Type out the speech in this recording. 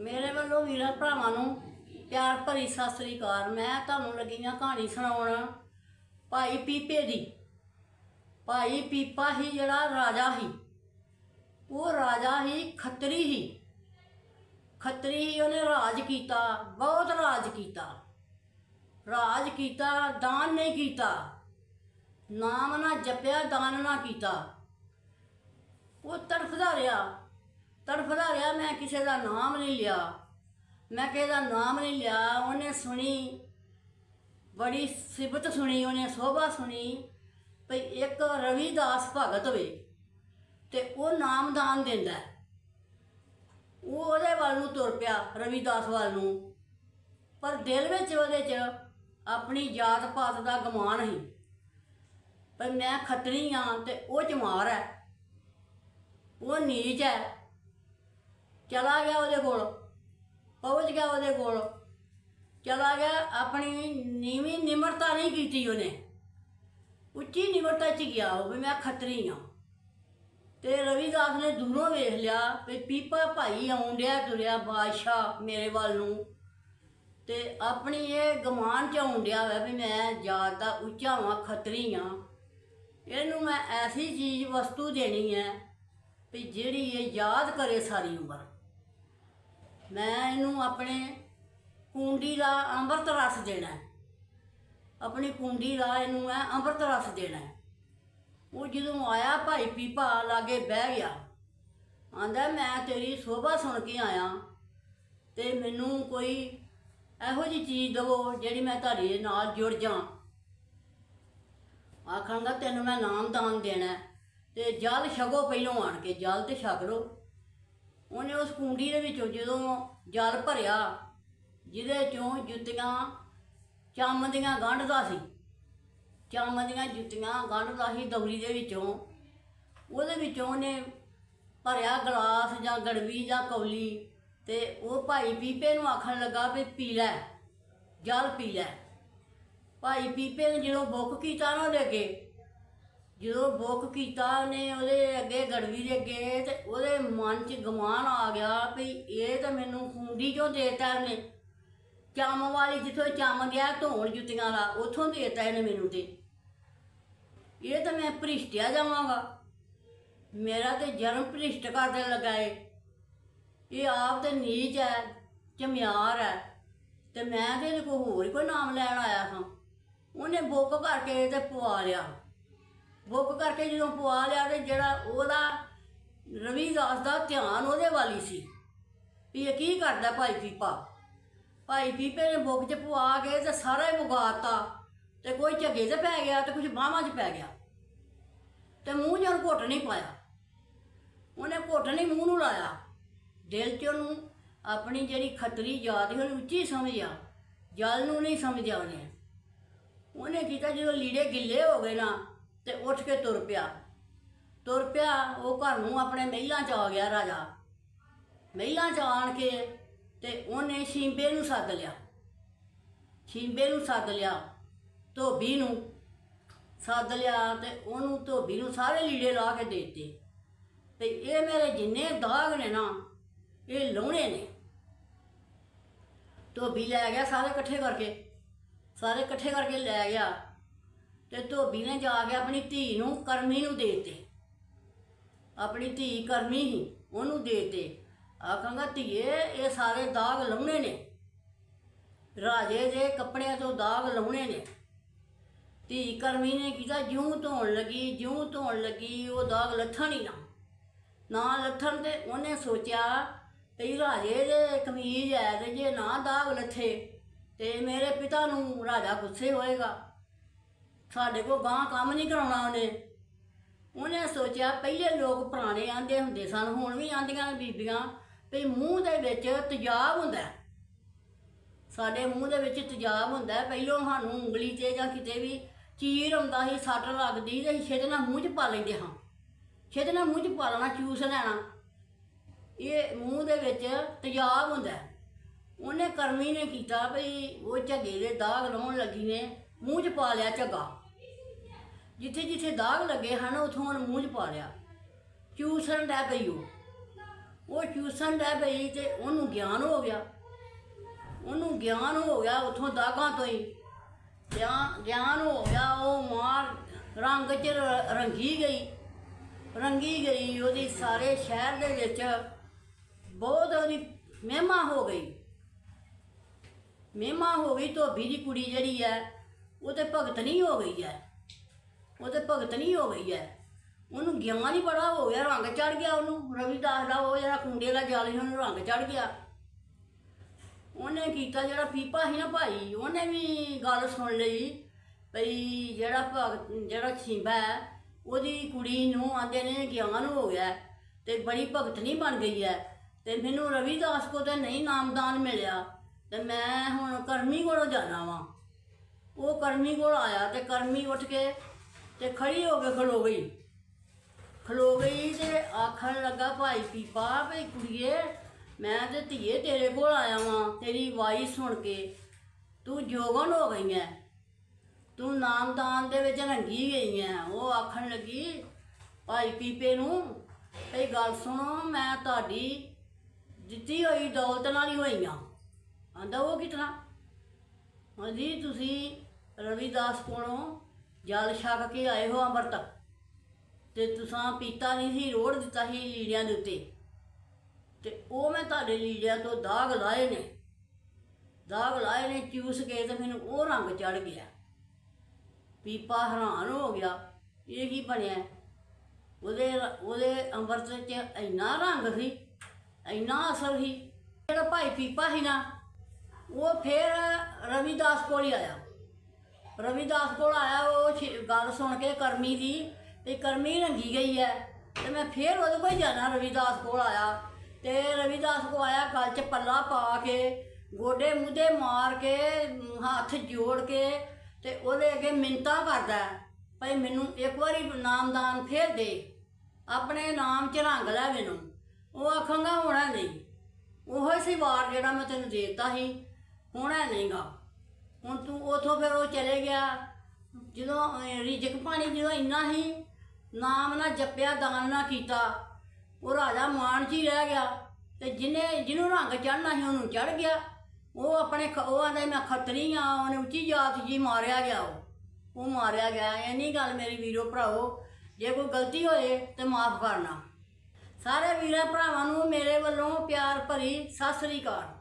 ਮੇਰੇ ਵੱਲੋਂ ਵੀਰਾਂ ਭਰਾਵਾਂ ਨੂੰ ਪਿਆਰ ਭਰੀ ਸਤਿ ਸ੍ਰੀ ਅਕਾਲ। ਮੈਂ ਤੁਹਾਨੂੰ ਲੱਗੀ ਹਾਂ ਕਹਾਣੀ ਸੁਣਾਉਣ। ਭਾਈ ਪੀਪੇ ਦੀ। ਭਾਈ ਪੀਪਾ ਹੀ ਜਿਹੜਾ ਰਾਜਾ ਸੀ ਉਹ ਰਾਜਾ ਹੀ ਖੱਤਰੀ ਹੀ। ਖੱਤਰੀ ਹੀ ਉਹਨੇ ਰਾਜ ਕੀਤਾ, ਬਹੁਤ ਰਾਜ ਕੀਤਾ। ਰਾਜ ਕੀਤਾ, ਦਾਨ ਨਹੀਂ ਕੀਤਾ। ਨਾਮ ਨਾ ਜਪਿਆ, ਦਾਨ ਨਾ ਕੀਤਾ। ਉਹ ਤੜਫਦਾ ਰਿਹਾ। ਤੜਫਦਾ ਰਿਹਾ, ਮੈਂ ਕਿਸੇ ਦਾ ਨਾਮ ਨਹੀਂ ਲਿਆ। ਮੈਂ ਕਿਸੇ ਦਾ ਨਾਮ ਨਹੀਂ ਲਿਆ, ਉਹਨੇ ਸੁਣੀ, ਬੜੀ ਸਿਫਤ ਸੁਣੀ, ਉਹਨੇ ਸੋਭਾ ਸੁਣੀ ਭਈ ਇੱਕ ਰਵੀਦਾਸ ਭਗਤ ਵੇ ਤੇ ਉਹ ਨਾਮਦਾਨ ਦਿੰਦਾ ਉਹ ਉਹਦੇ ਵੱਲ ਨੂੰ ਤੁਰ ਪਿਆ, ਰਵੀਦਾਸ ਵੱਲ ਨੂੰ। ਪਰ ਦਿਲ ਵਿੱਚ ਉਹਦੇ 'ਚ ਆਪਣੀ ਜਾਤ ਪਾਤ ਦਾ ਗਮਾਨ ਸੀ। ਪਰ ਮੈਂ ਖੱਤਰੀ ਆ ਤੇ ਉਹ ਚਮਾਰ ਹੈ। ਉਹ ਨੀਚ ਹੈ। ਚਲਾ ਗਿਆ ਉਹਦੇ ਕੋਲ, ਪਹੁੰਚ ਗਿਆ ਉਹਦੇ ਕੋਲ। ਚਲਾ ਗਿਆ, ਆਪਣੀ ਨੀਵੀਂ ਨਿਮਰਤਾ ਨਹੀਂ ਕੀਤੀ ਉਹਨੇ। ਉੱਚੀ ਨਿਮਰਤਾ 'ਚ ਗਿਆ ਉਹ ਵੀ ਮੈਂ ਖੱਤਰੀ ਹਾਂ। ਤੇ ਰਵੀਦਾਸ ਨੇ ਦੂਰੋਂ ਵੇਖ ਲਿਆ ਵੀ ਪੀਪਾ ਭਾਈ ਆਉਂਦਿਆ ਤੁਰਿਆ ਬਾਦਸ਼ਾਹ ਮੇਰੇ ਵੱਲ ਨੂੰ। ਤੇ ਆਪਣੀ ਇਹ ਗਮਾਨ ਚ ਆਉਂਦਿਆ ਵਾ ਵੀ ਮੈਂ ਜਾਤ ਦਾ ਉੱਚਾ ਹਾਂ ਖੱਤਰੀ ਹਾਂ। ਇਹਨੂੰ ਮੈਂ ਐਸੀ ਚੀਜ਼, ਵਸਤੂ ਦੇਣੀ ਹੈ ਵੀ ਜਿਹੜੀ ਇਹ ਯਾਦ ਕਰੇ ਸਾਰੀ ਉਮਰ। ਮੈਂ ਇਹਨੂੰ ਆਪਣੇ ਕੁੰਡੀ ਦਾ ਅੰਮ੍ਰਿਤ ਰਸ ਦੇਣਾ ਹੈ। ਆਪਣੀ ਕੁੰਡੀ ਦਾ ਇਹਨੂੰ ਮੈਂ ਅੰਮ੍ਰਿਤ ਰਸ ਦੇਣਾ ਹੈ। ਉਹ ਜਦੋਂ ਆਇਆ, ਭਾਈ ਪੀਪਾ ਲਾਗੇ ਬਹਿ ਗਿਆ। ਆਂਦਾ, ਮੈਂ ਤੇਰੀ ਸੋਭਾ ਸੁਣ ਕੇ ਆਇਆ। ਤੇ ਮੈਨੂੰ ਕੋਈ ਇਹੋ ਜੀ ਚੀਜ਼ ਦਵੋ ਜਿਹੜੀ ਮੈਂ ਤੁਹਾਡੇ ਨਾਲ ਜੁੜ ਜਾ ਆਖਾਂਗਾ ਤੈਨੂੰ ਮੈਂ ਨਾਮਦਾਨ ਦੇਣਾ ਹੈ। ਤੇ ਜਲ ਛਕੋ, ਪਹਿਲੋਂ ਆਣ ਕੇ। ਜਲ ਤੇ ਛਕ ਲੋ ਉਹਨੇ ਉਸ ਕੁੰਡੀ ਦੇ ਵਿੱਚੋਂ ਜਦੋਂ ਜਲ ਭਰਿਆ, ਜਿਹਦੇ ਚੋਂ ਜੁੱਤੀਆਂ ਚੰਮ ਦੀਆਂ ਗੰਢਦਾ ਸੀ। ਚੰਮ ਦੀਆਂ ਜੁੱਤੀਆਂ ਗੰਢਦਾ ਸੀ ਦੌਰੀ ਦੇ ਵਿੱਚੋਂ। ਉਹਦੇ ਵਿੱਚੋਂ ਉਹਨੇ ਭਰਿਆ ਗਲਾਸ ਜਾਂ ਗੜਵੀ ਜਾਂ ਕੌਲੀ ਤੇ ਉਹ ਭਾਈ ਪੀਪੇ ਨੂੰ ਆਖਣ ਲੱਗਾ ਵੀ ਪੀ ਲੈ, ਜਲ ਪੀ ਲੈ। ਭਾਈ ਪੀਪੇ ਨੇ ਜਦੋਂ ਬੁੱਕ ਕੀਤਾ ਨਾ ਉਹਦੇ ਅੱਗੇ ਜਦੋਂ ਬੁੱਕ ਕੀਤਾ ਉਹਨੇ, ਉਹਦੇ ਅੱਗੇ ਗੜਵੀ ਦੇ ਅੱਗੇ, ਤੇ ਉਹਦੇ ਮਨ 'ਚ ਗਮਾਨ ਆ ਗਿਆ ਵੀ ਇਹ ਤਾਂ ਮੈਨੂੰ ਖੁੰਡੀ ਚੋਂ ਦੇਤਾ ਉਹਨੇ। ਚੰਮ ਵਾਲੀ ਜਿੱਥੋਂ ਇਹ ਗਿਆ, ਧੋਣ ਜੁੱਤੀਆਂ ਦਾ ਉੱਥੋਂ ਦੇਤਾ ਇਹਨੇ ਮੈਨੂੰ ਤੇ। ਇਹ ਤਾਂ ਮੈਂ ਭ੍ਰਿਸ਼ਟਿਆ ਜਾਵਾਂਗਾ। ਮੇਰਾ ਤੇ ਜਨਮ ਭ੍ਰਿਸ਼ਟ ਕਰਦੇ ਲਗਾਏ ਇਹ ਆਪ ਤੇ ਨੀਚ ਹੈ, ਚਮਿਆਰ ਹੈ, ਤੇ ਮੈਂ ਤੇ ਇਹਦੇ ਕੋਲ ਹੋਰ ਕੋਈ ਨਾਮ ਲੈਣ ਆਇਆ ਹਾਂ। ਉਹਨੇ ਬੁੱਕ ਕਰਕੇ ਤੇ ਪਵਾ ਲਿਆ। ਬੁੱਕ ਕਰਕੇ ਜਦੋਂ ਪਵਾ ਲਿਆ ਤੇ ਜਿਹੜਾ ਉਹਦਾ ਰਵੀਦਾਸ ਦਾ ਧਿਆਨ ਉਹਦੇ ਵਾਲੀ ਸੀ। ਵੀ ਇਹ ਕੀ ਕਰਦਾ ਭਾਈ ਪੀਪਾ? ਭਾਈ ਪੀਪੇ ਨੇ ਬੁੱਕ 'ਚ ਪਵਾ ਕੇ ਤੇ ਸਾਰਾ ਹੀ ਮੁਗਾਤਾ ਤੇ ਕੋਈ ਝੱਗੇ 'ਚ ਪੈ ਗਿਆ ਤੇ ਕੁਝ ਬਾਹਾਂ 'ਚ ਪੈ ਗਿਆ। ਤੇ ਮੂੰਹ 'ਚ ਉਹਨੂੰ ਘੁੱਟ ਨਹੀਂ ਪਾਇਆ। ਉਹਨੇ ਘੁੱਟ ਨਹੀਂ ਮੂੰਹ ਨੂੰ ਲਾਇਆ। ਦਿਲ 'ਚ ਉਹਨੂੰ ਆਪਣੀ ਜਿਹੜੀ ਖਤਰੀ ਯਾਦ ਸੀ ਉਹਨੂੰ ਉੱਚੀ ਸਮਝਿਆ। ਜਲ ਨੂੰ ਨਹੀਂ ਸਮਝਿਆ ਉਹਨੇ। ਉਹਨੇ ਕੀਤਾ ਜਦੋਂ ਲੀੜੇ ਗਿੱਲੇ ਹੋ ਗਏ ਨਾ ਤੇ ਉੱਠ ਕੇ ਤੁਰ ਪਿਆ। ਤੁਰ ਪਿਆ, ਉਹ ਘਰ ਨੂੰ ਆਪਣੇ ਮਹਿਲਾਂ 'ਚ ਆ ਗਿਆ ਰਾਜਾ। ਮਹਿਲਾਂ 'ਚ ਆਣ ਕੇ ਤੇ ਉਹਨੇ ਸ਼ੀਂਬੇ ਨੂੰ ਸੱਦ ਲਿਆ। ਸ਼ੀਂਬੇ ਨੂੰ ਸੱਦ ਲਿਆ, ਧੋਬੀ ਨੂੰ ਸੱਦ ਲਿਆ ਤੇ ਉਹਨੂੰ ਧੋਬੀ ਨੂੰ ਸਾਰੇ ਲੀੜੇ ਲਾ ਕੇ ਦੇ ਦਿੱਤੇ। ਤੇ ਇਹ ਮੇਰੇ ਜਿੰਨੇ ਦਾਗ ਨੇ ਨਾ, ਇਹ ਲਾਉਣੇ ਨੇ। ਧੋਬੀ ਲੈ ਗਿਆ ਸਾਰੇ ਇਕੱਠੇ ਕਰਕੇ, ਸਾਰੇ ਇਕੱਠੇ ਕਰਕੇ ਲੈ ਗਿਆ। ਤੇ ਧੋਬੀ ਨੇ ਜਾ ਕੇ ਆਪਣੀ ਧੀ ਨੂੰ ਕਰਮੀ ਨੂੰ ਦੇਤੇ। ਆਪਣੀ ਧੀ ਕਰਮੀ ਹੀ, ਉਹਨੂੰ ਦੇਤੇ। ਆਖਾਂਗਾ ਧੀਏ, ਇਹ ਸਾਰੇ ਦਾਗ ਲਾਉਣੇ ਨੇ। ਰਾਜੇ ਦੇ ਕੱਪੜਿਆਂ ਤੋਂ ਦਾਗ ਲਾਉਣੇ ਨੇ। ਧੀ ਕਰਮੀ ਨੇ ਕੀਤਾ, ਜਿਉਂ ਧੋਣ ਲੱਗੀ, ਜਿਉਂ ਧੋਣ ਲੱਗੀ, ਉਹ ਦਾਗ ਲੱਥਣ ਹੀ ਨਾ। ਨਾ ਲੱਥਣ ਤੇ ਉਹਨੇ ਸੋਚਿਆ ਤੇ ਰਾਜੇ ਦੇ ਕਮੀਜ਼ ਹੈ ਤੇ ਜੇ ਨਾ ਦਾਗ ਲੱਥੇ ਤੇ ਮੇਰੇ ਪਿਤਾ ਨੂੰ ਰਾਜਾ ਗੁੱਸੇ ਹੋਏਗਾ। ਸਾਡੇ ਕੋਲ ਗਾਂ ਕੰਮ ਨਹੀਂ ਕਰਾਉਣਾ ਉਹਨੇ। ਉਹਨੇ ਸੋਚਿਆ ਪਹਿਲੇ ਲੋਕ ਪੁਰਾਣੇ ਆਂਦੇ ਹੁੰਦੇ ਸਨ, ਹੁਣ ਵੀ ਆਂਦੀਆਂ ਨੇ ਬੀਬੀਆਂ, ਵੀ ਮੂੰਹ ਦੇ ਵਿੱਚ ਤੇਜ਼ਾਬ ਹੁੰਦਾ ਸਾਡੇ ਮੂੰਹ ਦੇ ਵਿੱਚ ਤੇਜ਼ਾਬ ਹੁੰਦਾ ਪਹਿਲੋਂ ਸਾਨੂੰ ਉਂਗਲੀ ਤੇ ਜਾਂ ਕਿਤੇ ਵੀ ਚੀਰ ਹੁੰਦਾ ਸੀ, ਸੱਟ ਲੱਗਦੀ ਤੇ ਅਸੀਂ ਛੇਤੀ ਨਾਲ ਮੂੰਹ 'ਚ ਪਾ ਲੈਂਦੇ ਹਾਂ। ਛੇਤੀ ਨਾਲ ਮੂੰਹ 'ਚ ਪਾ ਲੈਣਾ, ਚੂਸ ਲੈਣਾ। ਇਹ ਮੂੰਹ ਦੇ ਵਿੱਚ ਤੇਜ਼ਾਬ ਹੁੰਦਾ ਉਹਨੇ ਕਰਮੀ ਨੇ ਕੀਤਾ ਭਈ ਉਹ ਝੱਗੇ ਦੇ ਦਾਗ ਲਾਉਣ ਲੱਗੀ ਨੇ। ਮੂੰਹ 'ਚ ਪਾ ਲਿਆ ਝੱਗਾ। ਜਿੱਥੇ ਜਿੱਥੇ ਦਾਗ ਲੱਗੇ ਹਨ, ਉਥੋਂ ਉਹਨੇ ਮੂੰਹ 'ਚ ਪਾ ਲਿਆ। ਚੂਸਣ ਦਾ ਪਈ ਉਹ। ਉਹ ਚੂਸਣ ਲੈ ਪਈ ਤੇ ਉਹਨੂੰ ਗਿਆਨ ਹੋ ਗਿਆ। ਉਹਨੂੰ ਗਿਆਨ ਹੋ ਗਿਆ ਉਥੋਂ ਦਾਗਾਂ ਤੋਂ ਹੀ। ਗਿਆਨ ਗਿਆਨ ਹੋ ਗਿਆ, ਉਹ ਮਾਰ ਰੰਗ ਚ ਰੰਗੀ ਗਈ। ਰੰਗੀ ਗਈ, ਉਹਦੀ ਸਾਰੇ ਸ਼ਹਿਰ ਦੇ ਵਿੱਚ ਬਹੁਤ ਉਹਦੀ ਮਹਿਮਾ ਹੋ ਗਈ। ਮਹਿਮਾ ਹੋ ਗਈ, ਧੋਬੀ ਦੀ ਕੁੜੀ ਜਿਹੜੀ ਹੈ ਉਹ ਤੇ ਭਗਤ ਨਹੀਂ ਹੋ ਗਈ ਹੈ ਉਹ ਤੇ ਭਗਤ ਨਹੀਂ ਹੋ ਗਈ ਹੈ ਉਹਨੂੰ ਗਿਆਨ ਹੀ ਬੜਾ ਹੋ ਗਿਆ, ਰੰਗ ਚੜ ਗਿਆ ਉਹਨੂੰ। ਰਵਿਦਾਸ ਦਾ ਉਹ ਜਿਹੜਾ ਕੁੰਡੇ ਦਾ ਜਲ ਸੀ, ਉਹਨੂੰ ਰੰਗ ਚੜ ਗਿਆ। ਉਹਨੇ ਕੀਤਾ ਜਿਹੜਾ ਪੀਪਾ ਸੀ ਨਾ ਭਾਈ, ਉਹਨੇ ਵੀ ਗੱਲ ਸੁਣ ਲਈ ਭਈ ਜਿਹੜਾ ਭਗਤ, ਜਿਹੜਾ ਛਿੰਬਾ ਹੈ ਉਹਦੀ ਕੁੜੀ ਨੂੰ ਆਂਦੇ ਨੇ ਗਿਆਨ ਹੋ ਗਿਆ। ਹੈ ਤੇ ਬੜੀ ਭਗਤ ਨਹੀਂ ਬਣ ਗਈ ਹੈ ਤੇ ਮੈਨੂੰ ਰਵਿਦਾਸ ਕੋ ਤੇ ਨਹੀਂ ਨਾਮਦਾਨ ਮਿਲਿਆ। ਤੇ ਮੈਂ ਹੁਣ ਕਰਮੀ ਕੋਲੋਂ ਜਾਣਾ ਵਾਂ। ਉਹ ਕਰਮੀ ਕੋਲ ਆਇਆ ਤੇ ਕਰਮੀ ਉੱਠ ਕੇ ਤੇ ਖੜੀ ਹੋ ਕੇ ਖਲੋ ਗਈ। ਖਲੋ ਗਈ ਤੇ ਆਖਣ ਲੱਗਾ, ਭਾਈ ਪੀਪਾ, ਭਈ ਕੁੜੀਏ, ਮੈਂ ਤੇ ਧੀਏ ਤੇਰੇ ਕੋਲ ਆਇਆ ਵਾਂ, ਤੇਰੀ ਆਵਾਜ਼ ਸੁਣ ਕੇ। ਤੂੰ ਜੋਗਨ ਹੋ ਗਈ ਐ। ਤੂੰ ਨਾਮਦਾਨ ਦੇ ਵਿੱਚ ਰੰਗੀ ਗਈ ਐ। ਉਹ ਆਖਣ ਲੱਗੀ, ਭਾਈ ਪੀਪੇ ਨੂੰ ਇਹ ਗੱਲ ਸੁਣੋ, ਮੈਂ ਤੁਹਾਡੀ ਦਿੱਤੀ ਹੋਈ ਦੌਲਤ ਨਾਲ ਹੀ ਹੋਈ ਆ। ਆਂਦਾ, ਉਹ ਕਿਤਨਾ? ਹਾਂਜੀ, ਤੁਸੀਂ ਰਵਿਦਾਸ ਕੋਲੋਂ ਜਲ ਛਕ ਕੇ ਆਏ ਹੋ ਅੰਮ੍ਰਿਤ। ਤੇ ਤੁਸੀਂ ਪੀਤਾ ਨਹੀਂ ਸੀ, ਰੋੜ ਦਿੱਤਾ ਸੀ ਲੀੜਿਆਂ ਦੇ ਉੱਤੇ। ਤੇ ਉਹ ਮੈਂ ਤੁਹਾਡੇ ਲੀੜਿਆਂ ਤੋਂ ਦਾਗ ਲਾਏ ਨੇ। ਦਾਗ ਲਾਏ ਨੇ, ਚੂਸ ਕੇ ਤੇ ਮੈਨੂੰ ਉਹ ਰੰਗ ਚੜ ਗਿਆ। ਪੀਪਾ ਹੈਰਾਨ ਹੋ ਗਿਆ, ਇਹ ਕੀ ਬਣਿਆ? ਉਹਦੇ ਉਹਦੇ ਅੰਮ੍ਰਿਤ 'ਚ ਇੰਨਾ ਰੰਗ ਸੀ, ਇੰਨਾ ਅਸਰ ਸੀ। ਜਿਹੜਾ ਭਾਈ ਪੀਪਾ ਸੀ ਨਾ, ਉਹ ਫੇਰ ਰਵਿਦਾਸ ਕੋਲ ਹੀ ਆਇਆ। ਰਵਿਦਾਸ ਕੋਲ ਆਇਆ ਉਹ ਛੇ- ਗੱਲ ਸੁਣ ਕੇ ਕਰਮੀ ਦੀ ਤੇ ਕਰਮੀ ਰੰਗੀ ਗਈ ਹੈ ਤੇ ਮੈਂ ਫੇਰ ਉਹਦੇ ਕੋਲ ਹੀ ਜਾਣਾ ਰਵਿਦਾਸ ਕੋਲ ਆਇਆ। ਤੇ ਰਵਿਦਾਸ ਕੋਲ ਆਇਆ ਗਲ 'ਚ ਪੱਲਾ ਪਾ ਕੇ ਗੋਡੇ ਮੁੱਦੇ ਮਾਰ ਕੇ ਅਮ, ਹੱਥ ਜੋੜ ਕੇ ਤੇ ਉਹਦੇ ਅੱਗੇ ਮਿੰਤਾ ਕਰਦਾ ਹੈ, ਭਈ ਮੈਨੂੰ ਇੱਕ ਵਾਰੀ ਨਾਮਦਾਨ ਫੇਰ ਦੇ। ਆਪਣੇ ਨਾਮ 'ਚ ਰੰਗ ਲੈ ਮੈਨੂੰ। ਉਹ ਆਖਾਂਗਾ ਹੋਣਾ ਨਹੀਂ। ਉਹੋ ਸੀ ਵਾਰ ਜਿਹੜਾ ਮੈਂ ਤੈਨੂੰ ਦੇ ਦਿੱਤਾ ਸੀ। ਹੋਣਾ ਨਹੀਂਗਾ। ਹੁਣ ਤੂੰ ਉਥੋਂ ਫਿਰ ਉਹ ਚਲੇ ਗਿਆ। ਜਦੋਂ ਅਹ, ਰਿਜਕ ਪਾਣੀ ਜਦੋਂ ਇੰਨਾ ਹੀ ਨਾਮ ਨਾ ਜਪਿਆ ਦਾਨ ਨਾ ਕੀਤਾ ਉਹ ਰਾਜਾ ਮਾਨ 'ਚ ਹੀ ਰਹਿ ਗਿਆ ਤੇ ਜਿਹਨੇ ਜਿਹਨੂੰ ਰੰਗ ਚੜਨਾ ਸੀ ਉਹਨੂੰ ਚੜ ਗਿਆ। ਉਹ ਆਪਣੇ ਖ- ਉਹ ਆਂਦਾ ਮੈਂ ਖੱਤਰੀ ਆ ਉਹਨੇ ਉੱਚੀ ਜਾਤ ਜੀ ਮਾਰਿਆ ਗਿਆ ਉਹ। ਉਹ ਮਾਰਿਆ ਗਿਆ। ਇਹ ਨਹੀਂ ਗੱਲ ਮੇਰੀ ਵੀਰੋ ਭਰਾਓ ਜੇ ਕੋਈ ਗਲਤੀ ਹੋਏ ਤੇ ਮਾਫ ਕਰਨਾ। ਸਾਰੇ ਵੀਰਾਂ ਭਰਾਵਾਂ ਨੂੰ ਮੇਰੇ ਵੱਲੋਂ ਪਿਆਰ ਭਰੀ ਸਤਿ ਸ੍ਰੀ ਅਕਾਲ।